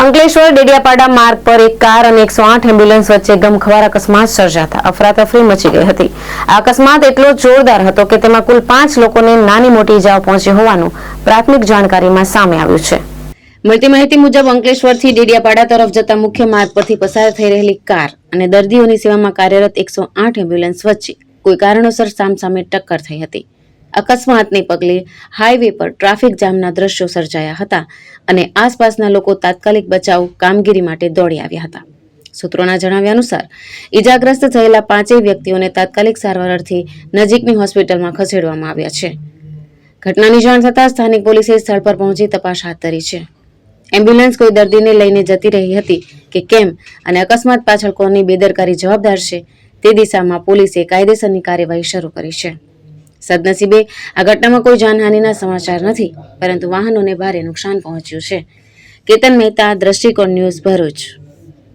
અંકલેશ્વર, ડેડિયાપાડા માર્ગ પર એક કાર અને એકસો આઠ એમ્બ્યુલન્સ વચ્ચે ગમખવાર અકસ્માત સર્જાતા અફરાતફરી મચી ગઈ હતી. આ અકસ્માત એટલો જોરદાર હતો કે તેમાં કુલ પાંચ લોકોને નાની મોટી ઇજાઓ પહોંચી હોવાનું પ્રાથમિક જાણકારીમાં સામે આવ્યું છે. મળતી માહિતી મુજબ અંકલેશ્વરથી ડેડિયાપાડા તરફ જતા મુખ્ય માર્ગ પરથી પસાર થઈ રહેલી કાર અને દર્દીઓની સેવામાં કાર્યરત એકસો આઠ એમ્બ્યુલન્સ વચ્ચે કોઈ કારણોસર સામસામે ટક્કર થઈ હતી. અકસ્માતને પગલે હાઈવે પર ટ્રાફિક જામના દ્રશ્યો સર્જાયા હતા અને આસપાસના લોકો તાત્કાલિક બચાવ કામગીરી માટે દોડી આવ્યા હતા. સૂત્રોના જણાવ્યા અનુસાર, ઈજાગ્રસ્ત થયેલા પાંચેય વ્યક્તિઓને તાત્કાલિક સારવાર અર્થે નજીકની હોસ્પિટલમાં ખસેડવામાં આવ્યા છે. ઘટનાની જાણ થતાં સ્થાનિક પોલીસે સ્થળ પર પહોંચી તપાસ હાથ ધરી છે. એમ્બ્યુલન્સ કોઈ દર્દીને લઈને જતી રહી હતી કે કેમ અને અકસ્માત પાછળ કોની બેદરકારી જવાબદાર છે તે દિશામાં પોલીસે કાયદેસરની કાર્યવાહી શરૂ કરી છે. સદનસીબે આ ઘટનામાં કોઈ જાનહાનિના સમાચાર નથી, પરંતુ વાહનોને ભારે નુકસાન પહોંચ્યું છે. કેતન મહેતા, દ્રષ્ટિકોણ ન્યૂઝ ભરૂચ.